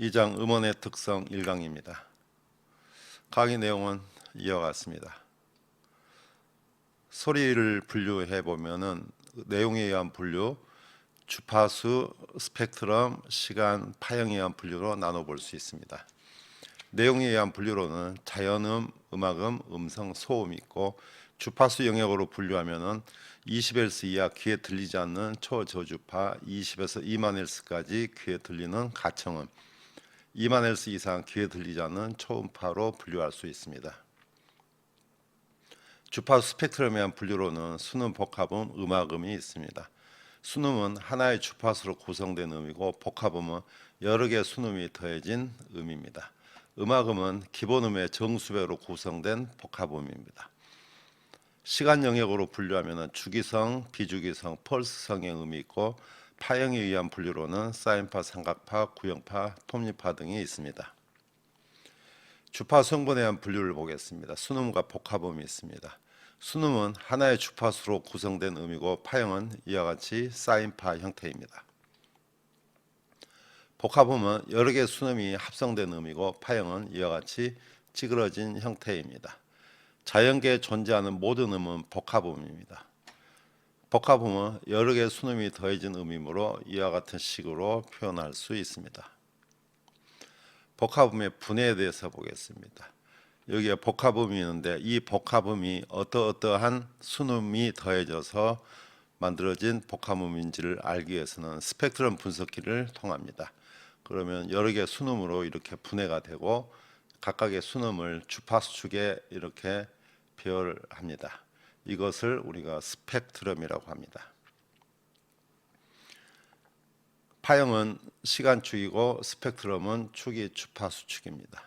2장 음원의 특성 1강입니다. 강의 내용은 이와 같습니다. 소리를 분류해 보면은 내용에 의한 분류, 주파수, 스펙트럼, 시간, 파형에 의한 분류로 나눠 볼 수 있습니다. 내용에 의한 분류로는 자연음, 음악음, 음성, 소음이 있고 주파수 영역으로 분류하면은 20Hz 이하 귀에 들리지 않는 초저주파 20에서 2만 Hz까지 귀에 들리는 가청음 2만 Hz 이상 귀에 들리지 않는 초음파로 분류할 수 있습니다. 주파수 스펙트럼에 의한 분류로는 수능 복합음, 음악음이 있습니다. 수능은 하나의 주파수로 구성된 음이고 복합음은 여러 개의 수능이 더해진 음입니다. 음악음은 기본음의 정수배로 구성된 복합음입니다. 시간 영역으로 분류하면 주기성, 비주기성, 펄스성의 음이 있고 파형에 의한 분류로는 사인파, 삼각파, 구형파, 톱니파 등이 있습니다. 주파수 성분에 의한 분류를 보겠습니다. 순음과 복합음이 있습니다. 순음은 하나의 주파수로 구성된 음이고 파형은 이와 같이 사인파 형태입니다. 복합음은 여러 개의 순음이 합성된 음이고 파형은 이와 같이 찌그러진 형태입니다. 자연계에 존재하는 모든 음은 복합음입니다. 복합음은 여러 개의 순음이 더해진 음이므로 이와 같은 식으로 표현할 수 있습니다. 복합음의 분해에 대해서 보겠습니다. 여기에 복합음이 있는데 이 복합음이 어떠어떠한 순음이 더해져서 만들어진 복합음인지를 알기 위해서는 스펙트럼 분석기를 통합니다. 그러면 여러 개의 순음으로 이렇게 분해가 되고 각각의 순음을 주파수 축에 이렇게 배열합니다. 이것을 우리가 스펙트럼이라고 합니다. 파형은 시간축이고 스펙트럼은 축이 주파수 축입니다.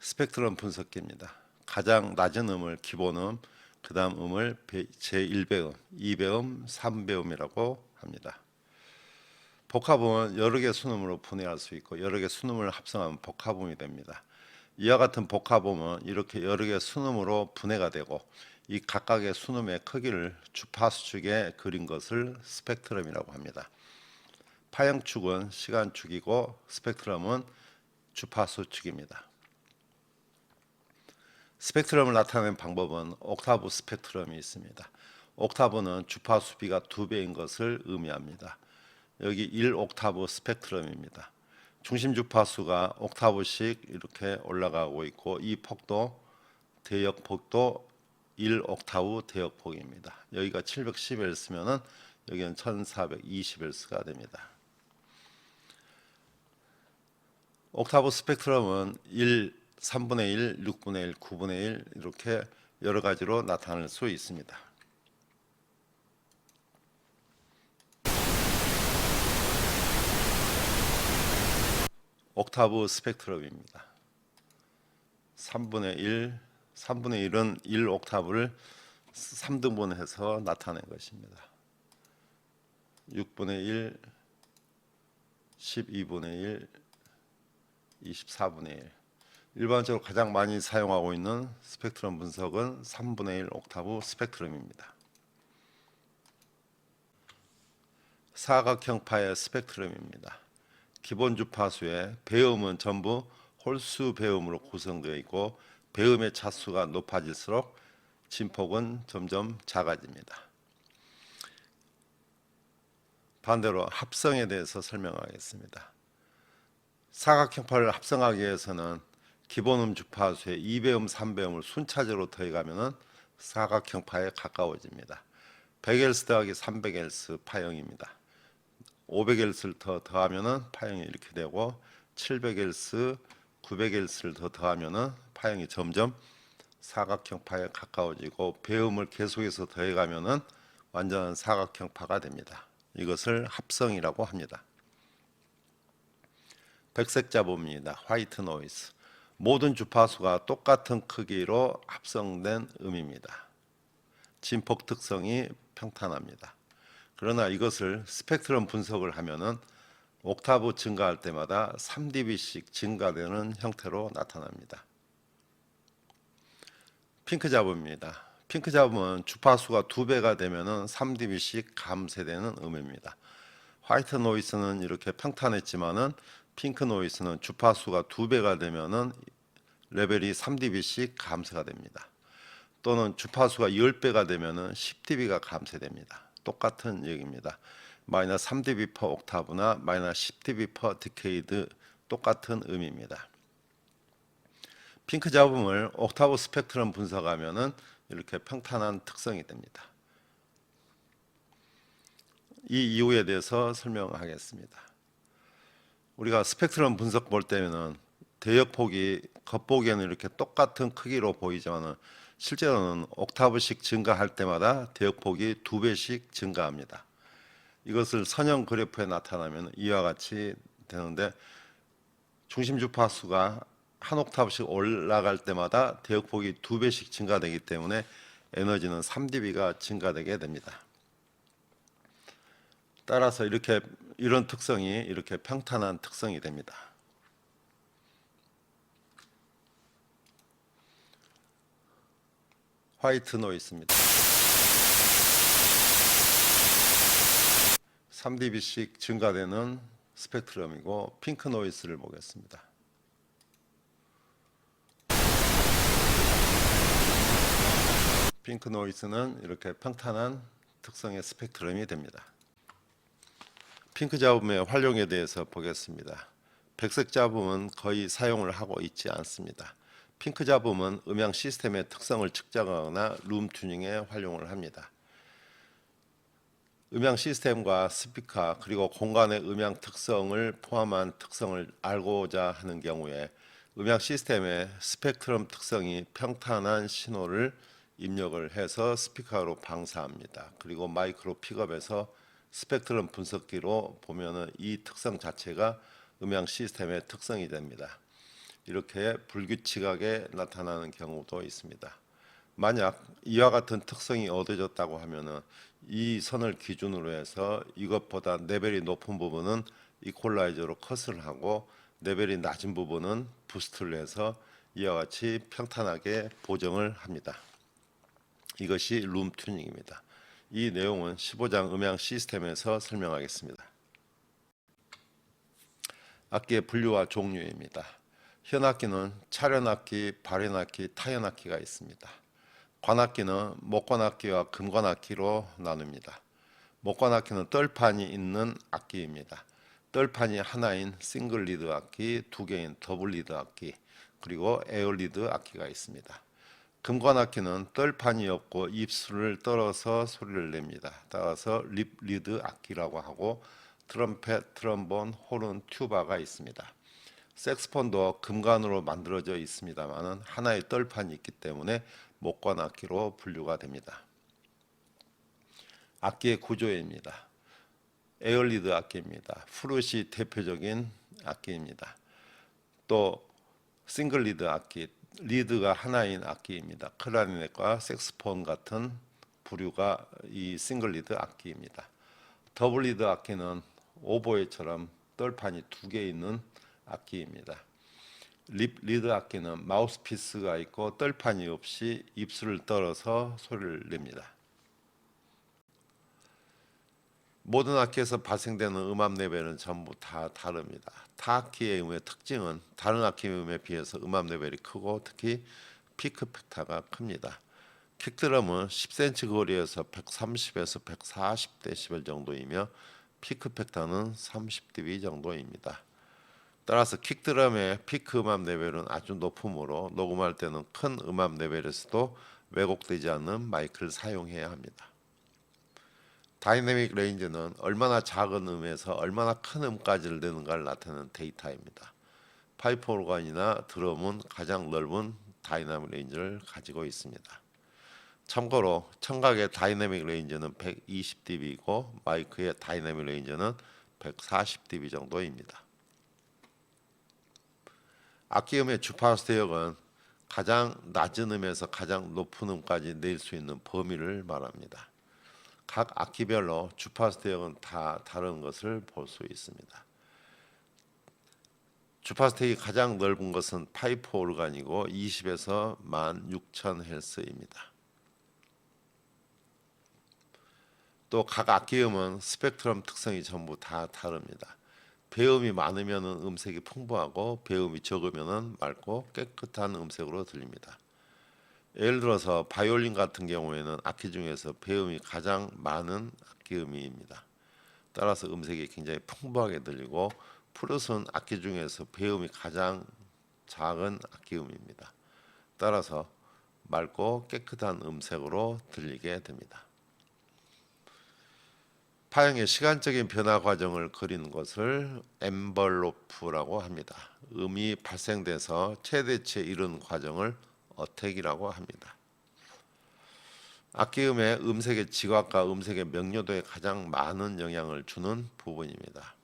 스펙트럼 분석기입니다. 가장 낮은 음을 기본음, 그 다음 음을 제1배음, 2배음, 3배음이라고 합니다. 복합음은 여러 개 순음으로 분해할 수 있고 여러 개 순음을 합성하면 복합음이 됩니다. 이와 같은 복합음은 이렇게 여러 개 순음으로 분해가 되고 이 각각의 순음의 크기를 주파수 축에 그린 것을 스펙트럼이라고 합니다. 파형축은 시간축이고 스펙트럼은 주파수 축입니다. 스펙트럼을 나타내는 방법은 옥타브 스펙트럼이 있습니다. 옥타브는 주파수 비가 두 배인 것을 의미합니다. 여기 1 옥타브 스펙트럼입니다. 중심 주파수가 옥타브씩 이렇게 올라가고 있고 이 폭도 대역 폭도 1 옥타브 대역 폭입니다. 여기가 710Hz면은 여기는 1420Hz가 됩니다. 옥타브 스펙트럼은 1, 3분의 1, 6분의 1, 9분의 1 이렇게 여러 가지로 나타낼 수 있습니다. 옥타브 스펙트럼입니다. 3분의 1, 3분의 1은 1 옥타브를 3등분해서 나타낸 것입니다. 6분의 1, 12분의 1, 24분의 1. 일반적으로 가장 많이 사용하고 있는 스펙트럼 분석은 3분의 1 옥타브 스펙트럼입니다. 사각형파의 스펙트럼입니다. 기본 주파수의 배음은 전부 홀수 배음으로 구성되어 있고 배음의 차수가 높아질수록 진폭은 점점 작아집니다. 반대로 합성에 대해서 설명하겠습니다. 사각형파를 합성하기 위해서는 기본 음 주파수의 2배음, 3배음을 순차적으로 더해가면 사각형파에 가까워집니다. 100Hz 더하기 300Hz 파형입니다. 500Hz를 더 더하면은 파형이 이렇게 되고 700Hz, 900Hz를 더 더하면은 파형이 점점 사각형 파에 가까워지고 배음을 계속해서 더해가면은 완전한 사각형 파가 됩니다. 이것을 합성이라고 합니다. 백색 잡음입니다. 화이트 노이즈. 모든 주파수가 똑같은 크기로 합성된 음입니다. 진폭 특성이 평탄합니다. 그러나 이것을 스펙트럼 분석을 하면은 옥타브 증가할 때마다 3dB씩 증가되는 형태로 나타납니다. 핑크 잡음입니다. 핑크 잡음은 주파수가 두 배가 되면은 3dB씩 감쇄되는 음입니다. 화이트 노이스는 이렇게 평탄했지만은 핑크 노이스는 주파수가 두 배가 되면은 레벨이 3dB씩 감쇄가 됩니다. 또는 주파수가 10배가 되면은 10dB가 감쇄됩니다. 똑같은 얘기입니다. 마이너스 3dB per 옥타브나 마이너스 10dB per 디케이드 똑같은 의미입니다. 핑크 잡음을 옥타브 스펙트럼 분석하면은 이렇게 평탄한 특성이 됩니다. 이 이유에 대해서 설명하겠습니다. 우리가 스펙트럼 분석 볼 때는 대역폭이 겉보기에는 이렇게 똑같은 크기로 보이지만은 실제로는 옥타브씩 증가할 때마다 대역폭이 두 배씩 증가합니다. 이것을 선형 그래프에 나타나면 이와 같이 되는데 중심 주파수가 한 옥타브씩 올라갈 때마다 대역폭이 두 배씩 증가되기 때문에 에너지는 3dB가 증가되게 됩니다. 따라서 이렇게 이런 특성이 이렇게 평탄한 특성이 됩니다. 화이트 노이스입니다. 3dB씩 증가되는 스펙트럼이고 핑크 노이스를 보겠습니다. 핑크 노이스는 이렇게 평탄한 특성의 스펙트럼이 됩니다. 핑크 잡음의 활용에 대해서 보겠습니다. 백색 잡음은 거의 사용을 하고 있지 않습니다. 핑크 잡음은 음향 시스템의 특성을 측정하거나 룸 튜닝에 활용을 합니다. 음향 시스템과 스피커 그리고 공간의 음향 특성을 포함한 특성을 알고자 하는 경우에 음향 시스템의 스펙트럼 특성이 평탄한 신호를 입력을 해서 스피커로 방사합니다. 그리고 마이크로 픽업해서 스펙트럼 분석기로 보면은 이 특성 자체가 음향 시스템의 특성이 됩니다. 이렇게 불규칙하게 나타나는 경우도 있습니다. 만약 이와 같은 특성이 얻어졌다고 하면은 이 선을 기준으로 해서 이것보다 레벨이 높은 부분은 이퀄라이저로 컷을 하고 레벨이 낮은 부분은 부스트를 해서 이와 같이 평탄하게 보정을 합니다. 이것이 룸 튜닝입니다. 이 내용은 15장 음향 시스템에서 설명하겠습니다. 악기의 분류와 종류입니다. 현악기는 차련악기, 발현악기, 타현악기가 있습니다. 관악기는 목관악기와 금관악기로 나눕니다. 목관악기는 떨판이 있는 악기입니다. 떨판이 하나인 싱글 리드 악기, 두 개인 더블 리드 악기, 그리고 에어 리드 악기가 있습니다. 금관악기는 떨판이 없고 입술을 떨어서 소리를 냅니다. 따라서 립 리드 악기라고 하고 트럼펫, 트럼본, 호른, 튜바가 있습니다. 색스폰도 금관으로 만들어져 있습니다만은 하나의 떨판이 있기 때문에 목관 악기로 분류가 됩니다. 악기의 구조입니다. 에어리드 악기입니다. 프룻이 대표적인 악기입니다. 또 싱글 리드 악기, 리드가 하나인 악기입니다. 클라리넷과 색스폰 같은 부류가 이 싱글 리드 악기입니다. 더블 리드 악기는 오보에처럼 떨판이 두 개 있는 악기입니다. 립 리드 악기는 마우스피스가 있고 떨판이 없이 입술을 떨어서 소리를 냅니다. 모든 악기에서 발생되는 음압 레벨은 전부 다 다릅니다. 타 악기의 음의 특징은 다른 악기의 음에 비해서 음압 레벨이 크고 특히 피크 팩타가 큽니다. 킥드럼은 10cm 거리에서 130에서 140dB 정도이며 피크 팩타는 30dB 정도입니다. 따라서 킥드럼의 피크 음압 레벨은 아주 높으므로 녹음할 때는 큰 음압 레벨에서도 왜곡되지 않는 마이크를 사용해야 합니다. 다이내믹 레인지는 얼마나 작은 음에서 얼마나 큰 음까지를 내는가를 나타내는 데이터입니다. 파이프 오르간이나 드럼은 가장 넓은 다이내믹 레인지를 가지고 있습니다. 참고로 청각의 다이내믹 레인지는 120dB이고 마이크의 다이내믹 레인지는 140dB 정도입니다. 악기음의 주파수 대역은 가장 낮은 음에서 가장 높은 음까지 낼 수 있는 범위를 말합니다. 각 악기별로 주파수 대역은 다 다른 것을 볼 수 있습니다. 주파수 대역이 가장 넓은 것은 파이프 오르간이고 20에서 16,000 헬스입니다. 또 각 악기음은 스펙트럼 특성이 전부 다 다릅니다. 배음이 많으면 음색이 풍부하고 배음이 적으면 맑고 깨끗한 음색으로 들립니다. 예를 들어서 바이올린 같은 경우에는 악기 중에서 배음이 가장 많은 악기음입니다. 따라서 음색이 굉장히 풍부하게 들리고 플룻은 악기 중에서 배음이 가장 작은 악기음입니다. 따라서 맑고 깨끗한 음색으로 들리게 됩니다. 파형의 시간적인 변화 과정을 그리는 것을 엠벌로프라고 합니다. 음이 발생돼서 최대치에 이른 과정을 어택이라고 합니다. 악기음의 음색의 지각과 음색의 명료도에 가장 많은 영향을 주는 부분입니다.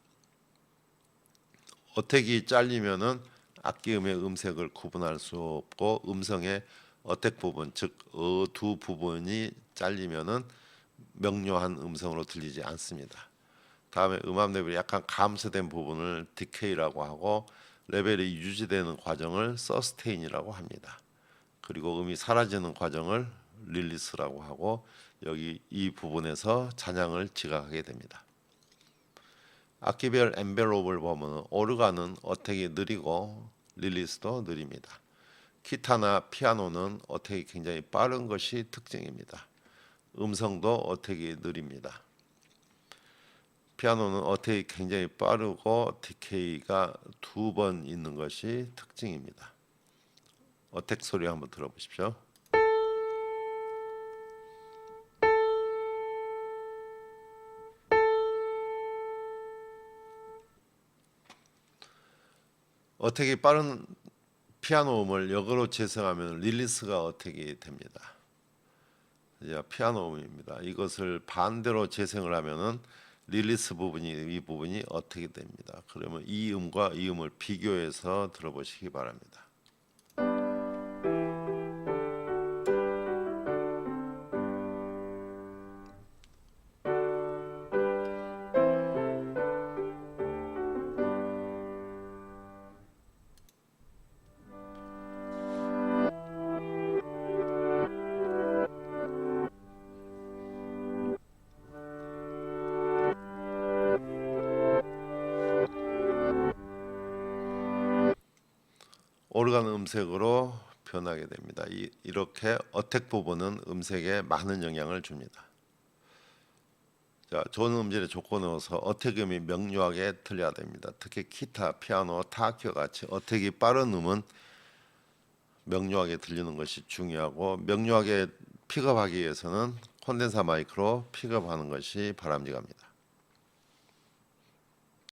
어택이 잘리면은 악기음의 음색을 구분할 수 없고 음성의 어택 부분 즉 어 두 부분이 잘리면은 명료한 음성으로 들리지 않습니다. 다음에 음압 레벨이 약간 감소된 부분을 디케이라고 하고 레벨이 유지되는 과정을 서스테인이라고 합니다. 그리고 음이 사라지는 과정을 릴리스라고 하고 여기 이 부분에서 잔향을 지각하게 됩니다. 악기별 엠벨롭을 보면 오르간은 어택이 느리고 릴리스도 느립니다. 기타나 피아노는 어택이 굉장히 빠른 것이 특징입니다. 음성도 어택이 느립니다. 피아노는 어택이 굉장히 빠르고 디케이가 두 번 있는 것이 특징입니다. 어택 소리 한번 들어보십시오. 어택이 빠른 피아노 음을 역으로 재생하면 릴리스가 어택이 됩니다. 이제 피아노 음입니다. 이것을 반대로 재생을 하면은 릴리스 부분이 이 부분이 어택이 됩니다. 그러면 이 음과 이 음을 비교해서 들어보시기 바랍니다. 오르간 음색으로 변하게 됩니다. 이, 이렇게 어택 부분은 음색에 많은 영향을 줍니다. 자, 좋은 음질의 조건으로서 어택음이 명료하게 들려야 됩니다. 특히 기타, 피아노, 타악기와 같이 어택이 빠른 음은 명료하게 들리는 것이 중요하고 명료하게 픽업하기 위해서는 콘덴사 마이크로 픽업하는 것이 바람직합니다.